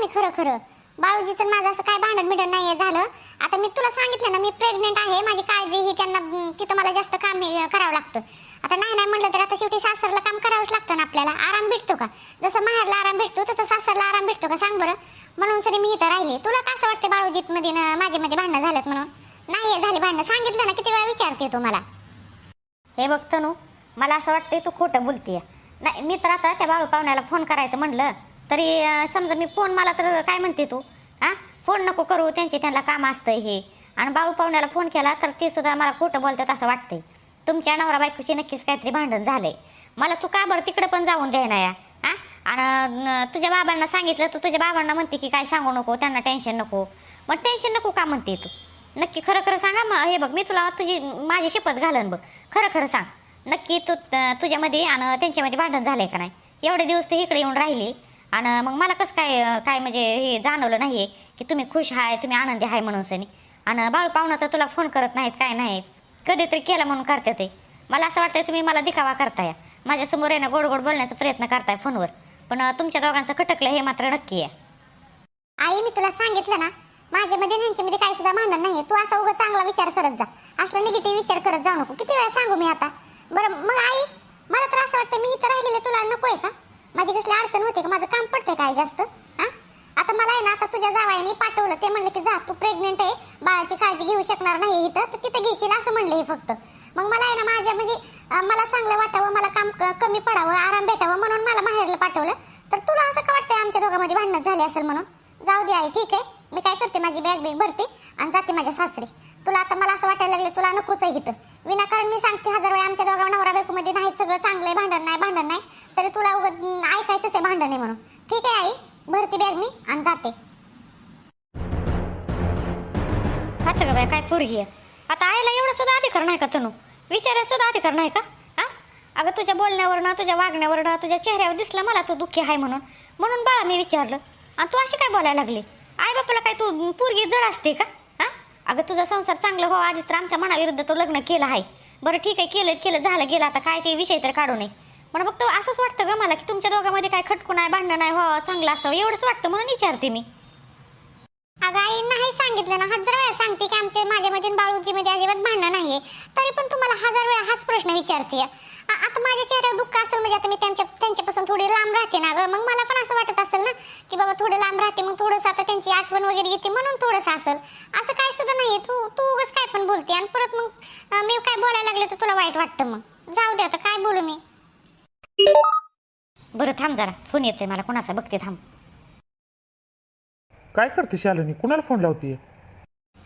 मी खरं खरं. बाळूजीचं माझं असं काय भांडण मिडण नाही झालं. आता मी तुला सांगितलं ना मी प्रेग्नेंट आहे माझी काळजी ही त्यांना तिथं मला जास्त काम करावं लागतं. आता नाही नाही म्हणलं तर आता शेवटी सासरला काम करावंच लागतं ना आपल्याला. आराम भेटतो का? जसं माहेरला आराम भेटतो तसं सासरला आराम भेटतो का? सांग बरं. म्हणून सरी मी इथं राहिले. तुला कसं वाटतं बाळूजीत मध्ये न माझ्या मध्ये भांडणं झाल्यात म्हणून? नाही झाली भांडणं. सांगितलं ना किती वेळा विचारते तू मला. हे बघतो नू मला असं वाटतंय तू खोटं बोलते नाही मी तर आता त्या बाळू पाहुण्याला फोन करायचं म्हणलं. तरी समजा मी फोन मला तर काय म्हणते तू? हा फोन नको करू त्यांचे त्यांना काम असतं हे. आणि बाळू पाहुण्याला फोन केला तर ते सुद्धा मला खोटं बोलतात असं वाटतंय. तुमच्या नवरा बायकोची नक्कीच काहीतरी भांडण झालंय. मला तू का बरं तिकडे पण जाऊन द्यायना या हा आणि तुझ्या बाबांना सांगितलं तर तुझ्या बाबांना म्हणते की काय सांगू नको त्यांना टेन्शन नको. मग टेन्शन नको का म्हणते तू? नक्की खरं खरं सांगा मग. हे बघ मी तुला तुझी माझी शपथ घालन बघ. खरं खरं सांग. नक्की तू तुझ्यामध्ये आणि त्यांच्यामध्ये भांडण झालंय का नाही? एवढे दिवस ते इकडे येऊन राहिली. आणि मग मला कसं काय काय म्हणजे हे जाणवलं नाही आहे की तुम्ही खुश आहे तुम्ही आनंदी आहे म्हणून सनी. आणि बाळू पाहुणा तर तुला फोन करत नाहीत काय नाहीत. कधीतरी केला म्हणून करते ते. मला असं वाटतं तुम्ही मला दिखावा करताय. माझ्यासमोर आहे ना गोड गोड बोलण्याचा प्रयत्न करताय फोनवर. पण तुमच्या दोघांचं खटकलं हे मात्र नक्की आहे. आई मी तुला सांगितलं ना माझ्यामध्ये आणि ह्यांच्यामध्ये काही सुद्धा भांडण नाही तू असा उगा चांगला विचार करत जा. असला निगेटिव्ह विचार करत जाऊ नको. किती वेळा सांगू मी आता. बरं मग आई मला तर असं वाटतं मी इथं राहिलेलं तुला नको आहे का? माझी कसली अडचण होते का? माझं काम पडतंय काय जास्त? हा? आता मला आहे ना आता तुझ्या जावायाने पाठवलं ते म्हणलं की जा तू प्रेग्नेंट आहे बाळाची काळजी घेऊ शकणार नाही इथं तर तिथं घेशील असं म्हणलं हे फक्त. मग मला आहे ना माझ्या म्हणजे मला चांगलं वाटावं मला काम क- कमी पडावं आराम भेटावं म्हणून मला बाहेरला पाठवलं. तर तुला असं का वाटतंय आमच्या दोघांमध्ये भांडण झाली असेल म्हणून? जाऊ दे आई ठीक आहे. मी काय करते? माझी बॅग बिग भरते आणि जाते माझ्या सासरी. तुला आता मला असं वाटायला लागलं तुला नकोच आहे इथं. विनाकारण मी सांगते हजार वेळा आमच्या दोघा नवरा बायकोमध्ये नाही सगळं चांगलं आहे भांडण नाही भांडण नाही. तरी तुला ऐकायचंच आहे भांडण आहे म्हणून. ठीक आहे आई भरते बॅग मी आणि जाते. आता बाय काय पोरगी आहे? आता आईला एवढं सुद्धा अधिकार नाही का तनू? विचारायला सुद्धा अधिकार नाही का? हा? अगं तुझ्या बोलण्यावरनं तुझ्या वागण्यावरनं तुझ्या चेहऱ्यावर दिसलं मला तू दुःखी आहे म्हणून. म्हणून बाळा मी विचारलं. आणि तू अशी काय बोलायला लागली? आई बापाला काय तू पोरगी जड असते का? अगं तुझा संसार चांगला व्हावा आधीच तर आमच्या मनाविरुद्ध तो लग्न केलं आहे. बरं ठीक आहे केलं केलं झालं गेलं. आता काय ते विषय तर काढू नये. पण फक्त असंच वाटतं ग मला की तुमच्या दोघांमध्ये काय खटकून आहे भांडण नाही व्हावं चांगलं असावं एवढंच वाटतं म्हणून विचारते मी. अगं आई नाही सांगितलं ना. हजार वेळा सांगते की आमचे माझ्यामध्ये म्हणजे बाळूजी मध्ये अजिबात भांडणं नाहीये. तरी पण तुम्हाला हजार वेळा हाच प्रश्न विचारते. आता माझ्या चेहऱ्यावर दुःख असेल म्हणजे आता मी त्यांच्या त्यांच्यापासून थोडी लांब राहते ना गं. मग मला पण असं वाटत असेल ना की बाबा थोडं लांब राहते मग थोडंसं आता त्यांची आठवण वगैरे येते म्हणून थोडंसं असेल. असं काय सुद्धा नाही तू तू उगाच काय पण बोलते आणि परत मग मी काय बोलायला लागले तर तुला वाईट वाटतं मग. जाऊ दे आता काय बोलू मी? बरं थांब जरा. फोन येतोय मला. कोणाचा? बघते थांब. काय करते शालिनी? कुणाला फोन लावतीये?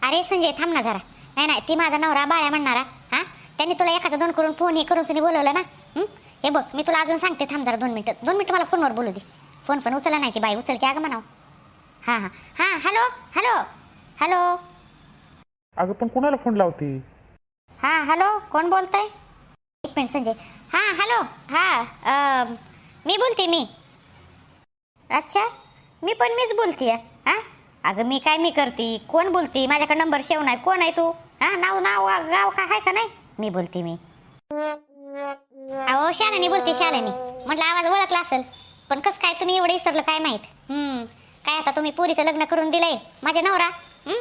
अरे संजय थांब ना जरा. नाही नाही ती माझा नवरा बाळ्या म्हणणारा. हा? त्यांनी तुला एखादा दोन करून फोन हे करून सनी बोलवलं ना? हं? हे बघ मी तुला अजून सांगते थांब जरा दोन मिनिटं. दोन मिनिटं मला फोनवर बोलू दे. फोन पण उचला नाही ती बाई. उचल की अगं म्हणाव. हां हां. हां हॅलो हॅलो हॅलो. अगं पण कुणाला फोन लावते? हां हॅलो कोण बोलतंय? एक मिनिट संजय. हां हॅलो हां अं, मी बोलते मी. अच्छा मी पण मीच बोलतीये. हां? अगं मी काय मी करते? कोण बोलती? माझ्याकडे नंबर शेव नाही. कोण आहे तू? हां? नाव नाव गाव का आहे का नाही? मी बोलते मी. अहो शालेनी बोलते शालेनी. म्हटलं आवाज ओळखला असेल. पण कसं काय तुम्ही एवढं विसरलं काय माहीत? हम्म. काय आता तुम्ही पुरीचं लग्न करून दिलंय? माझ्या नवरा?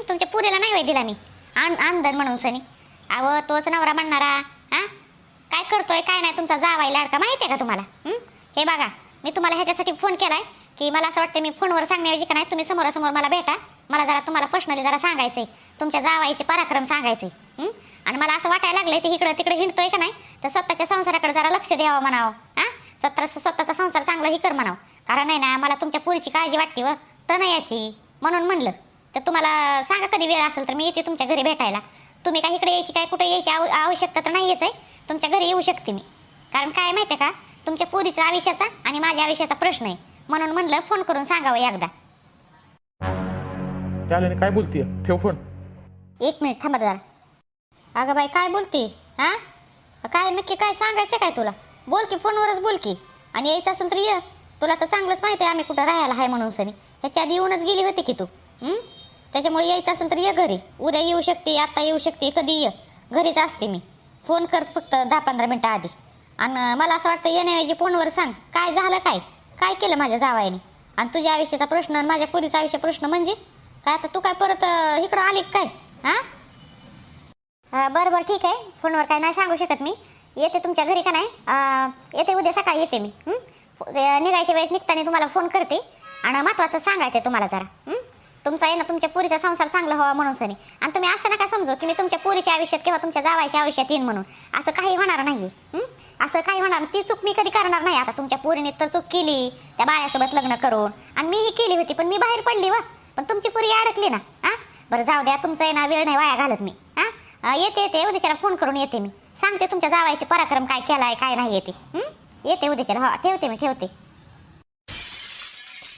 तुमच्या पुरीला नाही वय दिला मी. आण आमदार म्हणून सनी. अहो तोच नवरा म्हणणारा. हा? काय करतोय काय नाही तुमचा जावाय लाडका माहिती आहे का तुम्हाला? हे बघा मी तुम्हाला ह्याच्यासाठी फोन केलाय. की मला असं वाटतं मी फोनवर सांगण्याऐवजी का नाही तुम्ही समोरासमोर मला भेटा. मला जरा तुम्हाला पर्सनली जरा सांगायचं आहे तुमच्या जावायचे पराक्रम सांगायचे आणि मला असं वाटायला लागलंय ते इकडं तिकडे हिंडतोय का नाही तर स्वतःच्या संसाराकडे जरा लक्ष द्यावं म्हणावं. हा? स्वतः स्वतःचा संसार चांगला ही कर म्हणावं. कारण नाही ना मला तुमच्या पुरीची काळजी वाटते व. तर नाही याची. म्हणून म्हणलं तर तुम्हाला सांगा कधी वेळ असेल तर मी येते तुमच्या घरी भेटायला. तुम्ही काय इकडे यायची काय कुठे यायची आव आवश्यकता तर नाहीच आहे. तुमच्या घरी येऊ शकते मी. कारण काय माहिती आहे का तुमच्या पुरीचा आयुष्याचा आणि माझ्या आयुष्याचा प्रश्न आहे. म्हणून म्हणलं फोन करून सांगावं एकदा. शालिनी काय बोलतीये ठेव फोन. एक मिनिट थांबा जरा. अगं बाई काय बोलते? हा? काय नक्की काय सांगायचं काय तुला? बोल की फोनवरच बोल की. आणि यायचं असेल तर ये. तुला तर चांगलंच माहिती आहे आम्ही कुठं राहायला आहे म्हणून सनी. ह्याच्या आधी येऊनच गेली होती की तू? त्याच्यामुळे यायचं असेल तर ये घरी. उद्या येऊ शकते आत्ता येऊ शकते कधी ये. घरीच असते मी. फोन कर फक्त दहा पंधरा मिनटं आधी. आणि मला असं वाटतं येण्याऐवजी फोनवर सांग. काय झालं काय? काय केलं माझ्या जावायने आणि तुझ्या आयुष्याचा प्रश्न आणि माझ्या पुरीचा आयुष्य प्रश्न म्हणजे? काय आता तू काय परत इकडं आली काय? हा? बरं बरं ठीक आहे. फोनवर काय नाही सांगू शकत मी. येते तुमच्या घरी का नाही? येते उद्या सकाळी येते मी. निघायच्या वेळेस निघताना तुम्हाला फोन करते. आणि महत्त्वाचं सांगायचं आहे तुम्हाला जरा. तुमचा आहे ना तुमच्या पुरीचा संसार चांगला व्हावा म्हणून सनी. आणि तुम्ही असं नका समजू की मी तुमच्या पुरीच्या आयुष्यात किंवा तुमच्या जावायच्या आयुष्यात येईन म्हणून. असं काही होणार नाही असं काही होणार ती चूक मी कधी करणार नाही. आता तुमच्या पोरीने तर चूक केली. त्या बाळ्यासोबत लग्न करून. आणि मीही केली होती पण मी बाहेर पडली व. पण तुमची पुरी अडकली ना. हा? बरं जाऊ द्या. तुमचा आहे ना वेळ नाही वाया घालत मी. हा? येते येते. उद्याच्याला फोन करून येते मी. सांगते तुमच्या जावायचे पराक्रम काय केला आहे काय नाही येते. येते उद्याच्याला हो ठेवते मी ठेवते.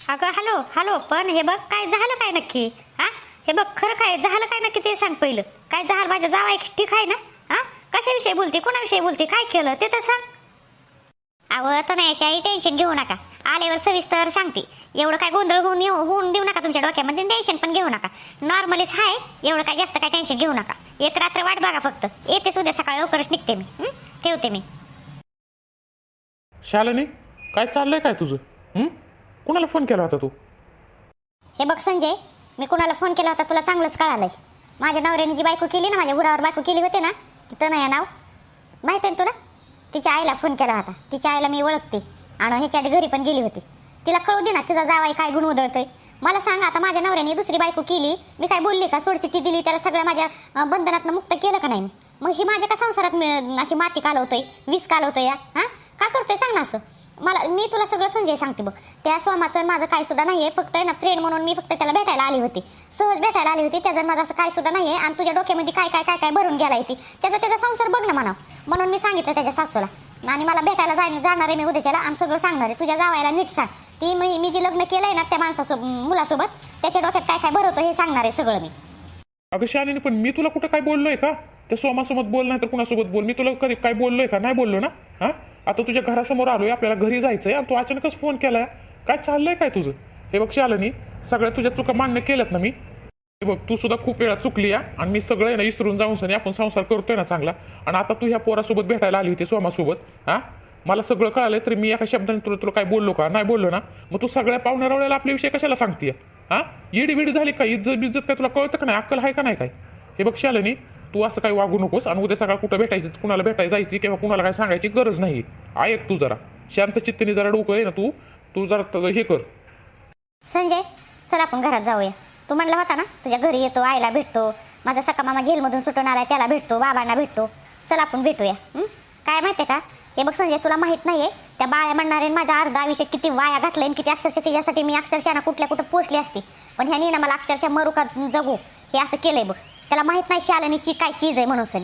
अगं हॅलो हॅलो. पण हे बघ काय झालं काय नक्की? हा? हे बघ खरं काय? झालं काय नक्की ते सांग पहिलं. काय झालं? माझ्या जावाय ठीक आहे ना? हा? कशाविषयी बोलते कोणाविषयी बोलते काय केलं ते तर सांग. अहो तनयाच्याही टेन्शन घेऊ नका. आल्यावर सविस्तर सांगते. एवढं काय गोंधळ होऊन येऊ होऊन देऊ नका तुमच्या डोक्यामध्ये टेन्शन पण घेऊ नका. नॉर्मलीच आहे एवढं काय जास्त काय टेन्शन घेऊ नका. एक रात्र वाट बघा फक्त. येतेच उद्या सकाळी लवकरच निघते मी? ठेवते मी. शालिनी काय चाललंय काय तुझं? हं? कुणाला फोन केला होता तू? हे बघ संजय मी कुणाला फोन केला होता तुला चांगलंच कळालंय. माझ्या नवऱ्याने जी बायको केली ना माझ्या गुरावर बायको केली होती ना तनया नाव माहिती आहे ना तुला? तिच्या आईला फोन केला होता. तिच्या आईला मी ओळखते. आणि ह्याच्या आधी घरी पण गेली होती. तिला कळू दे ना तिचा जावाई काय गुण उधळतोय. मला सांग आता माझ्या नवऱ्याने दुसरी बायको केली. मी काय बोलली का? सोडचिठ्ठी दिली. त्याला सगळं माझ्या बंधनातनं मुक्त केलं का नाही मी? मग ही माझ्या का संसारात अशी माती कालवतोय? वीस कालवतोय या? हां? का करतोय? सांग ना असं. मला मी तुला सगळं संजय सांगते बघ. त्या स्वामाचं माझं काय सुद्धा नाही आहे फक्त आहे ना फ्रेंड म्हणून मी फक्त त्याला भेटायला आली होती. सहज भेटायला आली होती. त्याचं माझं असं काय सुद्धा नाही आहे आणि तुझ्या डोक्यामध्ये काय काय काय काय भरून गेला ती. त्याचा त्याचा संसार बघ ना म्हणा म्हणून मी सांगितलं त्याच्या सासूला. आणि मला भेटायला जाय जाणार आहे मी उद्याच्याला आणि सगळं सांगणार आहे. तुझ्या जावायला नीट सांग. ती मी मी जे लग्न केलंय ना त्या माणसासोबत मुलासोबत त्याच्या डोक्यात काय काय भरवतो हे सांगणार आहे सगळं मी. अगं शालिनी पण मी तुला कुठं काय बोललोय का? त्या सोमासोबत बोल नाही तर कुणासोबत बोल. मी तुला कधी काय बोललोय का? नाही बोललो ना? हा? आता तुझ्या घरासमोर आलोय आपल्याला घरी जायचंय आणि तू अचानकच फोन केलाय. काय चाललंय काय तुझं? हे बघ शालिनी सगळ्या तुझ्या चुका मान्य केल्यात ना मी? हे बघ तू सुद्धा खूप वेळा चुकली या आणि मी सगळं ना विसरून जाऊन सनी आपण संसार करतोय ना चांगला. आणि आता तू ह्या पोरासोबत भेटायला आली होती सोमासोबत हा? मला सगळं कळालंय तरी मी एका शब्दाने तुला तुला काय बोललो का? नाही बोललो ना? मग तू सगळ्या पाहुण्यारावळ्याला आपल्या विषयी कशाला सांगते हा? येडी बिडी झाली का? इज्जत बिज्जत काय तुला कळतं का नाही? अक्कल आहे का नाही काय? हे बघ शालिनी तू असं काही वागू नकोस आणि उद्या सकाळ कुठं भेटायची कुणाला भेटायला जायची किंवा कुणाला काय सांगायची गरज नाही. ऐक तू जरा. शांत चित्तीने जरा डोकं आहे ना तू? तू जरा हे कर. संजय चल आपण घरात जाऊया. तू म्हणला होता ना तुझ्या घरी येतो आईला भेटतो. माझा सका मामा जेलमधून सुटून आलाय त्याला भेटतो बाबांना भेटतो. चल आपण भेटूया. काय काय आहे का? हे बघ संजय तुला माहीत नाहीये त्या बाळ्या म्हणणारे माझा अर्धा आयुष्य किती वाया घातलंय किती अक्षरशः तिच्यासाठी मी अक्षरशः ना कुठल्या कुठं पोचली असती. पण ह्यानी ना मला अक्षरशः मरुका जगू. हे असं केलंय बघ. त्याला माहीत नाही शालनीची काय चीज आहे म्हणून सन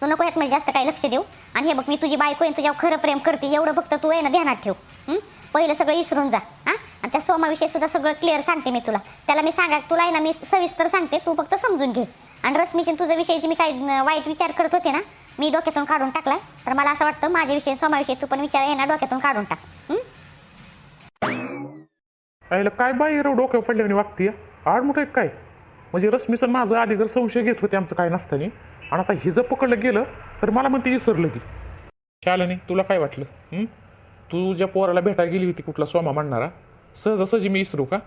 तू नको ह्यात जास्त काही लक्ष देऊ. आणि हे बघ मी तुझी बायको आहे तुझ्यावर खरं प्रेम करते. एवढं फक्त तू आहे ना ध्यानात ठेव. पहिलं सगळं इसरून जा. हां? आणि त्या सोमाविषयी सुद्धा सगळं क्लिअर सांगते मी तुला. त्याला मी सांगा तुला आहे ना मी सविस्तर सांगते. तू फक्त समजून घे. आणि रश्मीची तुझ्या विषयीची मी काय वाईट विचार करत होते ना मी डोक्यातून काढून टाकलाय. तर मला असं वाटतं माझ्याविषयी सोमाविषयी तू पण विचार आहे ना डोक्यातून काढून टाक. काय बाई डोक्यावर पडल्याने वागतीय? आड मोठं काय? म्हणजे रश्मीचं माझं आधीगर संशय घेत होते आमचं काय नसताना. आणि आता हिजं पकडलं गेलं तर मला म्हणते विसरलं की शालिनी तुला काय वाटलं? तू ज्या पोराला भेटायला गेली होती कुठला सोमा मांडणारा सहजासहजी मी इसरू का?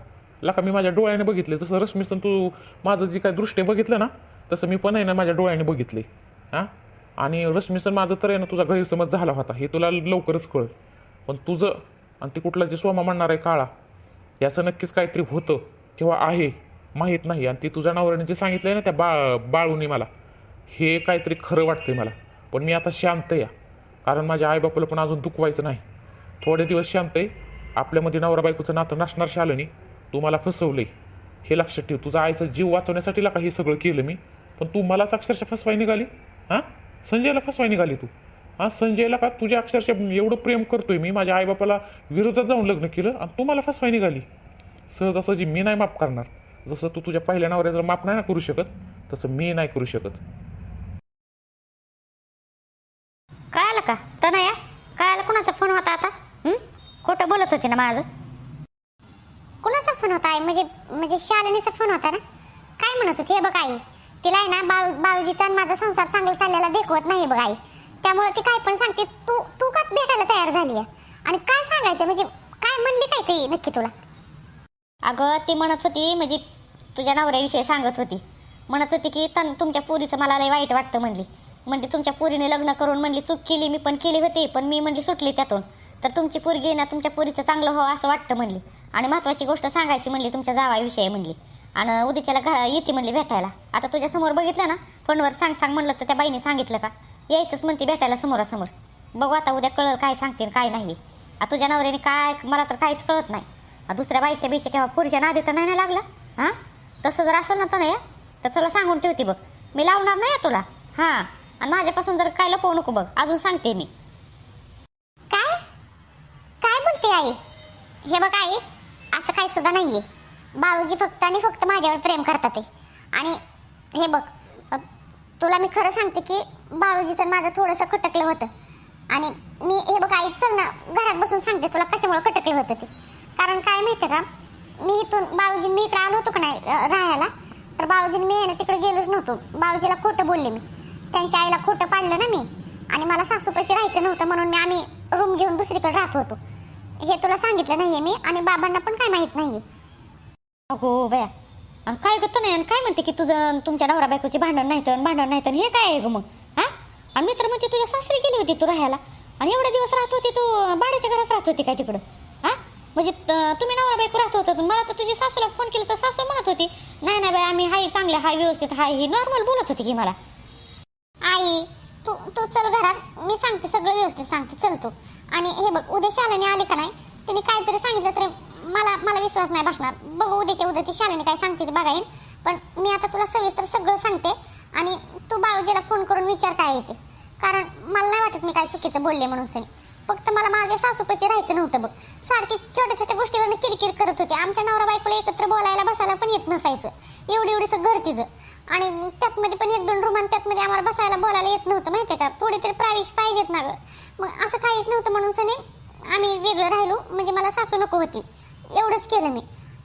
लका मी माझ्या डोळ्याने बघितले. जसं रश्मीसन तू माझं जे काय दृष्टी बघितलं ना तसं मी पण आहे ना माझ्या डोळ्याने बघितले. हां? आणि रश्मीचं माझं तर आहे ना तुझा गैरसमज झाला होता. हे तुला लवकरच कळेल. पण तुझं आणि ते कुठला जे सोमा म्हणणार आहे काळा याचं नक्कीच काहीतरी होतं किंवा आहे. माहीत नाही. आणि ते तुझ्या नवऱ्याने जे सांगितलंय ना त्या बा बाळूनी मला हे काहीतरी खरं वाटतंय मला. पण मी आता शांत या कारण माझ्या आईबापाला पण अजून दुखवायचं नाही. थोडे दिवस शांत आहे. आपल्यामध्ये नवरा बायकोचं नातं नसणार शालनी. तू मला फसवलंय. हे लक्षात ठेव. तुझा आईचा जीव वाचवण्यासाठी का हे सगळं केलं मी. पण तू मलाच अक्षरशः फसवाय निघाली. हां? संजयला फसवाय निघाली तू. हां? संजयला का तुझ्या अक्षरशः एवढं प्रेम करतोय मी? माझ्या आईबापाला विरोधात जाऊन लग्न केलं आणि तू मला फसवाय निघाली. सहजासहजी मी नाही माफ करणार. जसं तू तुझ्या पहिल्या नवऱ्याचं माफ नाही ना करू शकत तसं मी नाही करू शकत. कळालं का? तर नाही कळालं कुणाचा फोन होता आता? हं? खोटं बोलत होते ना माझं. कुणाचा फोन होता आई? म्हणजे म्हणजे शालिनीचा फोन होता ना? काय म्हणत होती? हे बघ आई तिला आहे ना बाळ बाळूजीचा आणि माझा संसार चांगला चाललेला देखवत नाही बघ आई. त्यामुळे ती काय पण सांगते तू तू का भेटायला तयार झाली आहे? आणि काय सांगायचं? म्हणजे काय म्हणली काय ती नक्की तुला? अगं ती म्हणत होती म्हणजे तुझ्या नवऱ्याविषयी सांगत होती. म्हणत होती की तन तुमच्या पुरीचं मला लय वाईट वाटतं म्हणली. म्हणजे तुमच्या पुरीने लग्न करून म्हणली चूक केली मी पण केली होती पण मी म्हणली सुटली त्यातून. तर तुमची पोरगी ना तुमच्या पुरीचं चांगलं हो असं वाटतं म्हणली. आणि महत्त्वाची गोष्ट सांगायची म्हणली तुमच्या जावाविषयी म्हणली. आणि उद्याच्याला घरा येते म्हणली भेटायला. आता तुझ्या समोर बघितलं ना फोनवर सांग सांग म्हणलं तर त्या बाईने सांगितलं का? यायचंच म्हणते भेटायला समोरासमोर. बघू आता उद्या कळलं काय सांगते आणि काय नाही. तुझ्या नवऱ्याने काय मला तर काहीच कळत नाही. दुसऱ्या बाईच्या बीच्या किंवा पुरीच्या नादी तर नाही ना लागला? हां तसं जर असेल ना तर नाही तर तुला सांगून ठेवते बघ. मी लावणार नाही तुला. हां. आणि माझ्यापासून जर काय लपवू नको बघ. अजून सांगते मी. काय? काय बोलते आई? हे बघ आई असं काही सुद्धा नाही आहे बाळूजी फक्त आणि फक्त माझ्यावर प्रेम करतात ते. आणि हे बघ तुला मी खरं सांगते की बाळूजीचं माझं थोडंसं खटकलं होतं. आणि मी हे बघ आई चल ना घरात बसून सांगते तुला कशामुळे खटकलं होतं ते. कारण काय माहिती का? मी इथून बाळूजी मी इकडे आलो होतो का नाही राहायला तर बाळूजी मी आहे ना तिकडे गेलोच नव्हतो. बाळूजीला खोटं बोलले मी. त्यांच्या आईला खोटं पाडलं ना मी. आणि मला सासूपाशी राहायचं नव्हतं म्हणून मी आम्ही रूम घेऊन दुसरीकडे राहत होतो. हे तुला सांगितलं नाहीये मी आणि बाबांना पण काय माहीत नाहीये. अगो बया आणि काय करतो नाही आणि काय म्हणते की तुझं तुमच्या नवरा बायकोची भांडण नाही तर भांडण नाही तर हे काय आहे गं मग? हां? आणि मित्र म्हणजे तुझ्या सासरी गेली होती तू राहायला. आणि एवढे दिवस राहत होती तू भाड्याच्या घरात राहत होती काय तिकडं? म्हणजे त- तुम्ही नवरा बायको राहत होता तर मला तर तुझ्या सासूला फोन केला तर सासू म्हणत होती नाही नाही बाय आम्ही हाय चांगलं हाय व्यवस्थित हाय ही नॉर्मल बोलत होती की मला. आई तू तू चल घरात मी सांगते सगळं व्यवस्थित सांगते चल तू. आणि हे बघ उद्या शालेने आले का नाही तिने काहीतरी सांगितलं तरी मला मला विश्वास नाही बसणार. बघू उद्याच्या उद्या ती शालेने काय सांगते ते बघाईन पण मी आता तुला सविस्तर सगळं सांगते आणि तू बाळूजीला फोन करून विचार काय येते कारण मला नाही वाटत मी काय चुकीचं बोलले म्हणून सनी. फक्त मला माझ्या सासूपाशी राहायचं नव्हतं बघ. सारखी छोट्या छोट्या गोष्टीवर किरकिर करत होते. आमच्या नवरा बायकोला एकत्र बोलायला बसायला पण येत नसायचं. एवढी एवढीचं घर तिचं. आणि त्यातमध्ये पण एक दोन रूम आणि त्यातमध्ये आम्हाला बसायला बोलायला येत नव्हतं माहितीये का? थोडी तरी प्रावेश पाहिजेत ना गं. मग असं काहीच नव्हतं म्हणून सनी आम्ही वेगळं राहिलो. म्हणजे मला सासू नको होती. एवढंच केलं मी.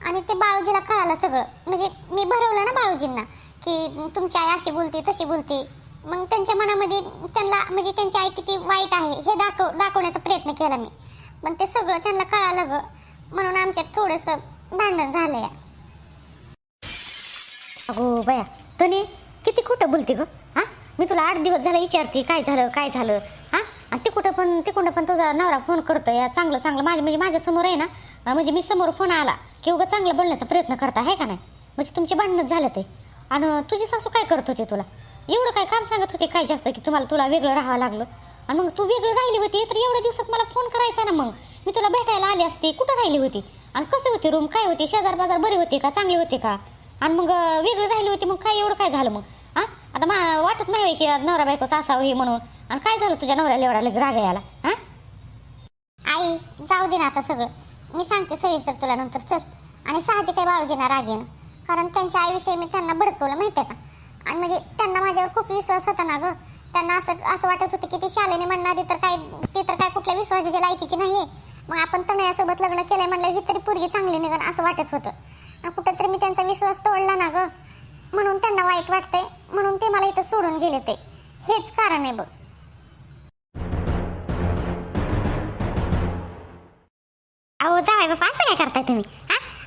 आणि ते बाळूजीला कळालं सगळं. म्हणजे मी भरवलं ना बाळूजींना की तुमची आई अशी बोलते तशी बोलते. मग त्यांच्या मनामध्ये त्यांना म्हणजे त्यांची आई किती वाईट आहे हे दाखव दाखवण्याचा प्रयत्न केला मी. पण ते सगळं त्यांना कळालं ग. म्हणून आमच्यात थोडंसं भांडण झालं या अगो बया तुम्ही किती खोटं बोलते ग? हा? मी तुला आठ दिवस झालं विचारते काय झालं काय झालं? हा? आणि ते कुठं पण ते पण तुझा नवरा फोन करतो या चांगलं चांगलं माझ्या म्हणजे माझ्यासमोर आहे ना म्हणजे मी समोर फोन आला की उगा चांगलं बोलण्याचा प्रयत्न करता आहे का नाही? म्हणजे तुमचे भांडणच झालं ते. आणि तुझी सासू काय करत होती तुला? एवढं काय काम सांगत होते काय जास्त की तुम्हाला तुला वेगळं राहावं लागलं? आणि मग तू वेगळं राहिली होती तर एवढ्या दिवसात मला फोन करायचा ना मग? मी तुला भेटायला आली असते कुठं राहिली होती? आणि कसं होती रूम काय होती? शेजार बाजार बरे होते का? चांगले होते का? आणि मग वेगळं वेगळी राहिली होती मग काय एवढं काय झालं मग? हा? आता मा वाटत नाही की नवरा बायकोचा असावं हे म्हणून. आणि काय झालं तुझ्या नवऱ्याला एवढा लग राग यायला? हा? आई जाऊ दे ना आता सगळं. मी सांगते सविस्तर तुला नंतर चल. आणि साहजिक आहे बाळूजींना राग येणं कारण त्यांच्या आईविषयी मी त्यांना भडकवलं माहिती आहे का? आणि म्हणजे त्यांना माझ्यावर खूप विश्वास होता ना गं. त्यांना असं असं वाटत होतं की ती शालेने म्हणणारी तर काय ती तर काय कुठल्या विश्वासाची लायकीची नाही मग आपण तनयासोबत लग्न केलंय म्हणलं ही तरी पूर्वी चांगली निघन असं वाटत होतं. कुठंतरी मी त्यांचा विश्वास तोडला ना गं. म्हणून त्यांना वाईट वाटतंय. म्हणून ते मला इथं सोडून गेले ते. हेच कारण आहे बघ. अहो जावाय बापा असं काय करताय तुम्ही?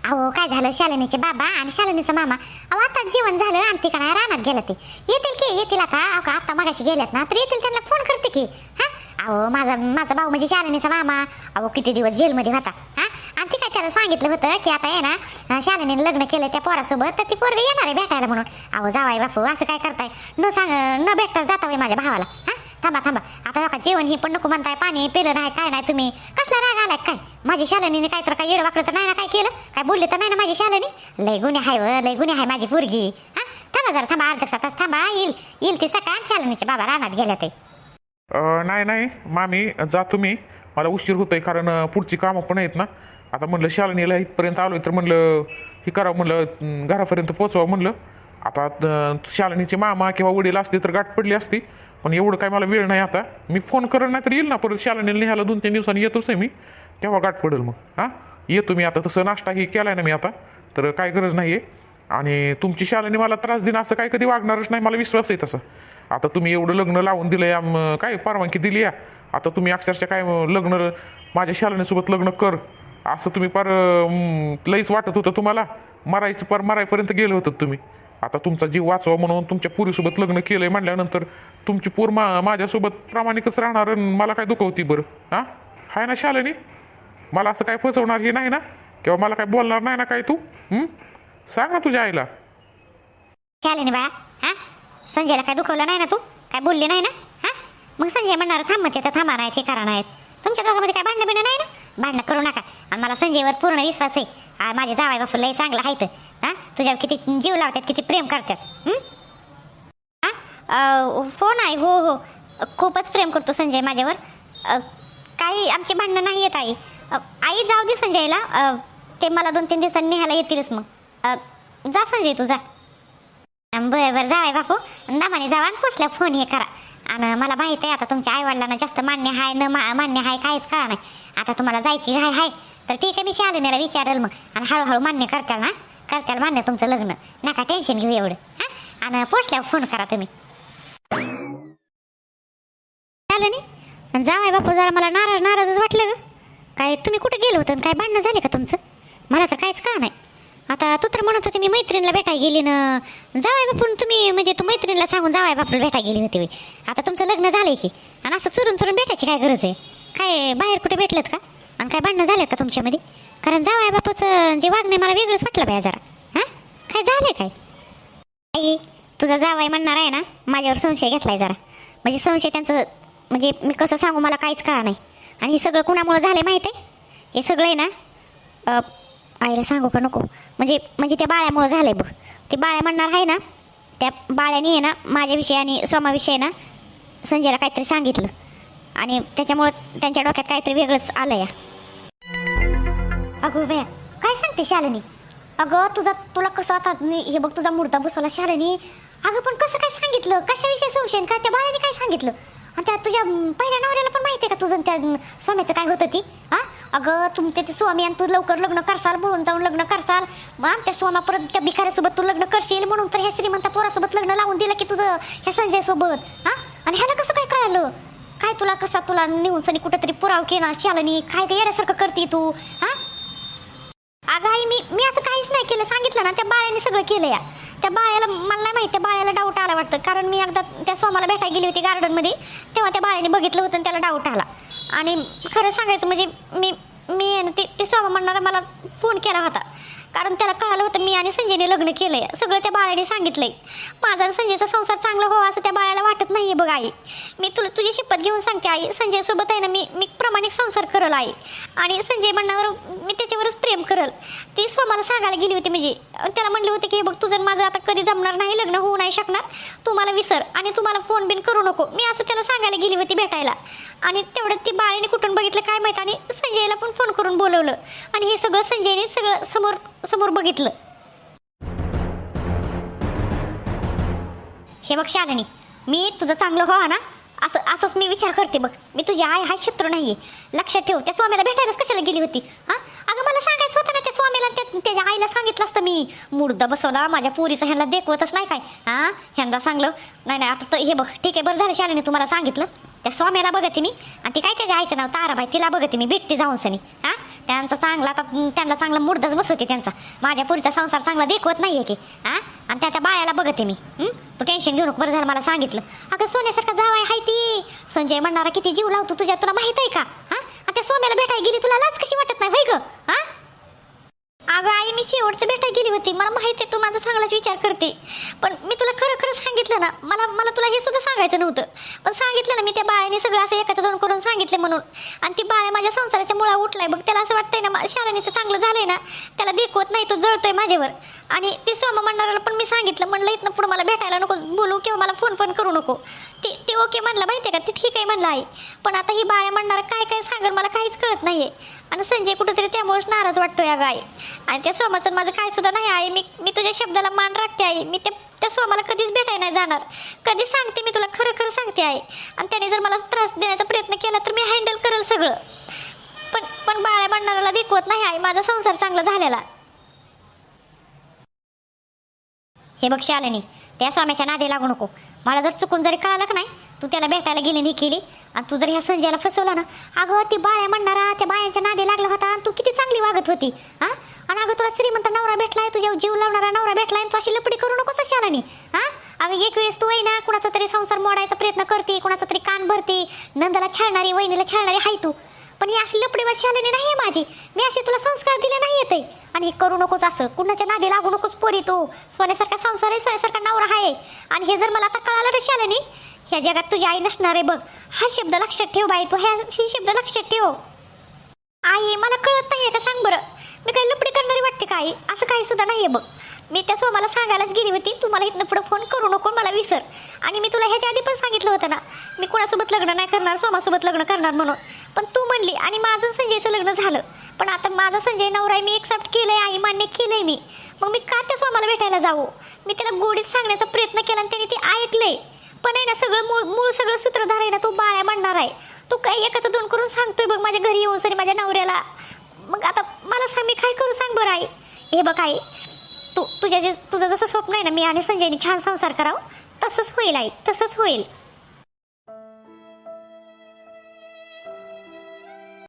अहो काय झालं? शालिनीचे बाबा आणि शालिनीचा मामा. अहो आता जेवण झालं आणि ती काय नाही रानात गेलं ते. येतील की? येतील आता? अहो का आता मगाशी गेल्यात ना? तर येतील त्यांना फोन करते की. हा? अहो माझा माझा भाऊ म्हणजे शालिनीचा मामा. अहो किती दिवस जेलमध्ये होता. हा? आणि ती काय त्याला सांगितलं होतं की आता आहे ना शालिनीने लग्न केलं त्या पोरासोबत तर ती पोरगी येणार आहे भेटायला म्हणून. अहो जावाय बापू असं काय करताय? न सांग न भेटताच जाता माझ्या भावाला. हा? थांबा थांबा. आता का जेवण ही पण नको म्हणताय पाणी पेलं नाही काय नाही तुम्ही? कसला राग आलाय काय? माझी शालनीने काय तर काय येडवाकडं तर नाही ना काय केलं? काय बोलले तर नाही ना माझी शालनी? लय गुन्हे आहे व लय गुन्हे आहे माझी पोरगी. हा? थांबा जरा थांबा अर्धा तास थांबा येईल. येईल ती सकाळ शालनीचे बाबा रानात गेल्या ते. नाही नाही. मामी जा तुम्ही. मला उशीर होतोय कारण पुढची कामं पण आहेत ना. आता म्हणलं शालनीला इथपर्यंत आलोय तर म्हणलं हे करावं म्हणलं घरापर्यंत पोचवा म्हणलं. आता शालनीचे मामा किंवा वडील असते तर गाठ पडली असती. पण एवढं काय मला वेळ नाही आता. मी फोन करेन नाही तर येईल ना परत शालिनीला लिहायला दोन तीन दिवसांनी येतोच आहे मी. तेव्हा गाठ पडेल मग. हां? येतो मी आता. तसं नाश्ता ही केलाय ना मी आता. तर काय गरज नाही आहे आणि तुमची शाळेने मला त्रास देणं असं काय कधी वागणारच नाही. मला विश्वास आहे तसं. आता तुम्ही एवढं लग्न लावून दिलं या काय परवानगी दिली या? आता तुम्ही अक्षरशः काय लग्न माझ्या शालेनेसोबत लग्न कर. असं तुम्ही फार लईच वाटत होतं तुम्हाला. मरायचं पार मरायपर्यंत गेलं होतं तुम्ही. आता तुमचा जीव वाचवा म्हणून तुमच्या पुरीसोबत लग्न केलंय म्हणल्यानंतर तुमची पूर मा माझ्यासोबत प्रामाणिकच राहणार आणि मला काय दुखवती बरं? हां? हाय ना शालिनी? मला असं काय फसवणार हे नाही ना? किंवा मला काय बोलणार नाही ना काय तू? हं? सांग ना तुझ्या आईला. शालिनी बाळा हा? संजयला काय दुखवलं नाही ना तू? काय बोलली नाही ना? हा? मग संजय म्हणणार थांब म्हणते तर थांबा नाहीत हे कारण आहेत तुमच्या दोघांमध्ये काय भांडणं बिणं नाही ना? भांडणं करू नका. आणि मला संजयवर पूर्ण विश्वास आहे. आ, माझे जावाई बापू लय चांगलं आहेत. हां तुझ्यावर किती जीव लावतात किती प्रेम करतात. हं? अ, हो नाही हो हो. खूपच प्रेम करतो संजय माझ्यावर. अ, काही आमची भांडणं नाही येत आई. अ, आई जाऊ दे संजयला. अ, ते मला दोन तीन दिवसांनी न्यायला येतीलच मग. अ, जा संजय तू जा. बरं बरं जावाय बापू. दामाने जावा आणि पोचल्या फोन हे करा. आणि मला माहीत आहे आता तुमच्या आईवडिलांना जास्त मान्य आहे न मा मान्य आहे काहीच कळा नाही. आता तुम्हाला जायची हाय हाय. तर ठीक आहे मी शालिनीला विचारेल मग. आणि हळूहळू मान्य करताल ना? करताल मान्य तुमचं लग्न. नका टेन्शन घेऊ एवढं. हां? आणि पोचल्यावर फोन करा तुम्ही. झालं नाही जावाय बापू जरा मला नाराज नाराजच वाटलं ग. काय तुम्ही कुठे गेलो होतं आणि काय भांडणं झाले का तुमचं? मला तर काहीच कळा नाही. आता तू तर म्हणत होती मी मैत्रिणीला भेटायला गेली ना. जावाय बापून तुम्ही म्हणजे तू मैत्रिणीला सांगून जावाय बापून भेटायला गेली होती आता तुमचं लग्न झालंय की. आणि असं चुरून चुरून भेटायची काय गरज आहे? काय बाहेर कुठे भेटलेत का? आणि काय भांडणं झालेत का तुमच्यामध्ये? कारण जावाय बापूचं जे वागणे मला वेगळंच वाटलं बाय जरा. हां? काय झालंय काय? आई तुझा जावाय म्हणणार आहे ना माझ्यावर संशय घेतलाय जरा. म्हणजे संशय त्यांचं म्हणजे मी कसं सांगू मला काहीच कळा नाही. आणि हे सगळं कुणामुळं झालं आहे माहीत आहे? हे सगळं आहे ना आईला सांगू का नको? म्हणजे म्हणजे त्या बाळ्यामुळं झालंय बघ. ते बाळ्या म्हणणार आहे ना त्या बाळ्याने आहे ना माझ्याविषयी आणि सोमाविषयी ना संजयला काहीतरी सांगितलं. आणि त्याच्यामुळं त्यांच्या डोक्यात काहीतरी वेगळंच आलं या. अगो बया काय सांगते शालिनी? अगं तुझा तुला कसं आता हे बघ तुझा मुर्दा बसवला शालिनी. अगं पण कसं काय सांगितलं? कशाविषयी संशय का त्या बाळाने काय सांगितलं? आणि त्या तुझ्या पहिल्या नवऱ्याला पण माहिती आहे का तुझं त्या स्वामीचं काय होतं ती? हा? अगं तुमचे ते स्वामी आणि तू लवकर लग्न करसाल बोलून जाऊन लग्न करसाल. मग त्या स्वामा परत त्या भिकाऱ्यासोबत तू लग्न करशील म्हणून तर ह्या श्रीमंत पोरासोबत लग्न लावून दिलं की तुझं ह्या संजयसोबत. हां? हा आणि ह्याला कसं काय कळालं? काय तुला कसा तुला नेऊन सनी कुठेतरी पुराव केला शालनी काय काय येण्यासारखं करते तू? हा? अगं आई मी मी असं काहीच नाही केलं. सांगितलं ना त्या बाळ्याने सगळं केलं या. त्या बाळ्याला मला नाही माहिती त्या बाळ्याला डाऊट आला वाटतं. कारण मी एकदा त्या सोमाला भेटायला गेली होती गार्डनमध्ये तेव्हा त्या बाळ्याने बघितलं होतं आणि त्याला डाऊट आला. आणि खरं सांगायचं म्हणजे मी मी आहे ना ते ते सोमा म्हणणारा मला फोन केला होता. कारण त्याला कळालं होतं मी आणि संजयने लग्न केलंय. सगळं त्या बाळाने सांगितलंय. माझा आणि संजयचा संसार चांगला व्हावा असं त्या बाळाला वाटत नाहीये बघ आई. मी तुला तुझी शपथ घेऊन सांगते आई. संजय सोबत आहे ना मी मी प्रामाणिक संसार करल आई. आणि संजय म्हणण्यावर मी त्याच्यावरच प्रेम करल. ती स्वमाला सांगायला गेली होती म्हणजे. त्याला म्हणले होते की हे बघ तुझं माझं आता कधी जमणार नाही लग्न होऊ नाही शकणार. तू मला विसर आणि तुम्हाला फोन बिन करू नको. मी असं त्याला सांगायला गेली होती भेटायला. आणि तेवढ्यात ती बाळीने कुठून बघितलं काय माहीत? आणि संजयला पण फोन करून बोलवलं. आणि हे सगळं संजयने सगळं समोर समोर बघितलं. हे बघ शालिनी मी तुझं चांगलं हो ना? असं असंच मी विचार करते बघ. मी तुझी आई हा शत्रू नाहीये. लक्षात ठेव त्या स्वामीला भेटायलाच कशाला गेली होती? हा? अगं मला सांगायचं होतं ना त्या स्वामीला त्या- त्याच्या आईला सांगितलं असतं मी. मुर्दा बसवला माझ्या पोरीचं ह्यांना देखवतच नाही काय? हा? ह्यांना सांगलं नाही नाही आता तर हे बघ ठीक आहे बरं झालं शाळेने तुम्हाला सांगितलं. त्या स्वामीला बघते मी. आणि ती काय त्याच्या आईचं नाव? ताराबाई तिला बघते मी भेटते जाऊन सनी. हा? त्यांचा चांगला आता त्यांना चांगला मुर्दाच बसवते त्यांचा. माझ्या पुरीचा संसार चांगला देखवत नाही आहे की. हा? आणि त्या त्या बाळ्याला बघते मी. तू टेन्शन घेऊ नको बरं झालं मला सांगितलं. अगं सोन्यासारखा जावाय हाय ती. संजय म्हणणारा किती जीव लावतो तुझ्या तुला माहीत आहे का? हा? आणि त्या सोम्याला भेटायला गेली तुला लाच कशी वाटत नाही होय गं? हा? अगं आई मी शेवटचं भेटा गेली होती. मला माहिती आहे तू माझा चांगलाच विचार करते. पण मी तुला खरं खरं सांगितलं ना मला मला तुला हे सुद्धा सांगायचं नव्हतं. पण सांगितलं ना मी त्या बाळाने सगळं असं एकाचं दोन करून सांगितले म्हणून. आणि ती बाळ माझ्या संसाराच्या मुळा उठलाय. बघ त्याला असं वाटतंय ना मा- चांगलं झालंय ना त्याला देखवत नाही तो जळतोय माझ्यावर. आणि ते सोमा म्हणणाऱ्याला पण मी सांगितलं म्हणलं इथनं पुढं मला भेटायला नको बोलू किंवा मला फोन पण करू नको. ते ते ओके म्हणलं माहिती आहे का? ते ठीक आहे म्हणलं आहे पण आता ही बाळ्या म्हणणार काय काय सांगेल मला काहीच कळत नाही आहे आणि संजय कुठेतरी त्यामुळेच नाराज वाटतो या गाय आणि त्या सोमाचं माझं काय सुद्धा नाही आहे मी मी तुझ्या शब्दाला मान राखते आहे मी ते त्या सोमाला कधीच भेटायला नाही जाणार. कधी सांगते मी तुला खरं खरं सांगते आहे आणि त्याने जर मला त्रास देण्याचा प्रयत्न केला तर मी हँडल करेल सगळं. पण पण बाळ्या म्हणणाऱ्याला देखवत नाही आहे माझा संसार चांगला झालेला. हे बघ शालिनी त्या स्वाम्याच्या नादी लागू नको. मला जर चुकून जरी कळालं का नाही तू त्याला भेटायला गेली नाही केली आणि तू जर ह्या संजयला फसवला ना अगं ती बाळ्या म्हणणारा त्या बायांच्या नादे लागला होता आणि तू किती चांगली वागत होती हा? आणि अगं तुला श्रीमंत नवरा भेटलाय तुझ्या जीव लावणारा नवरा भेटलाय तू अशी लपडी करू नकोस शाला नाही हा? अगं एक वेळेस तू आहे ना कुणाचा तरी संसार मोडायचा प्रयत्न करते कुणाचा तरी कान भरते नंदाला छाळणारी वहिनीला छाळणारी हाय तू. पण ही अशी लपडीवर शालेनी नाही माझी. मी असे तुला संस्कार दिले नाही येते आणि हे करू नकोस असं. कुणाच्या नादी लागू नकोस पोरी तू. सोन्यासारखा संसार आहे सोन्यासारखा नवरा आहे. आणि हे जर मला आता कळालं रे शालेनी ह्या जगात तुझी आई नसणार आहे बघ. हा शब्द लक्षात ठेव बाई तू. ह्या ही शब्द लक्षात ठेव. आई मला कळत नाही का? सांग बरं. मी काही लपडी करणारी वाटते काय असं काही सुद्धा आहे बघ. मी त्या सोमाला सांगायलाच गेली होती. तू मला इथनं पुढं फोन करू नको मला विसर. आणि मी तुला ह्याच्या आधी पण सांगितलं होतं ना मी कोणासोबत लग्न नाही करणार सोमासोबत लग्न करणार म्हणून. पण तू म्हणली आणि माझं संजयचं लग्न झालं. पण आता माझा संजय नवरा मी एक्सेप्ट आहे आई मान्य केलं आहे मी. मग मी का त्या सोमाला भेटायला जाऊ? मी त्याला गोडीत सांगण्याचा प्रयत्न केला आणि त्याने ते ऐकलंय. पण आहे ना सगळं मूळ मूळ सगळं सूत्रधार आहे ना तो बाळ्या म्हणणार आहे. तू काही एकाचं दोन करून सांगतोय बघ माझ्या घरी येऊन सरी माझ्या नवऱ्याला. मग आता मला सांग मी काय करू सांग बरं आई? हे बघ आई तू तुझ्या जे तुझं जसं स्वप्न आहे ना मी आणि संजयने छान संसार करावं तसंच होईल आई तसंच होईल.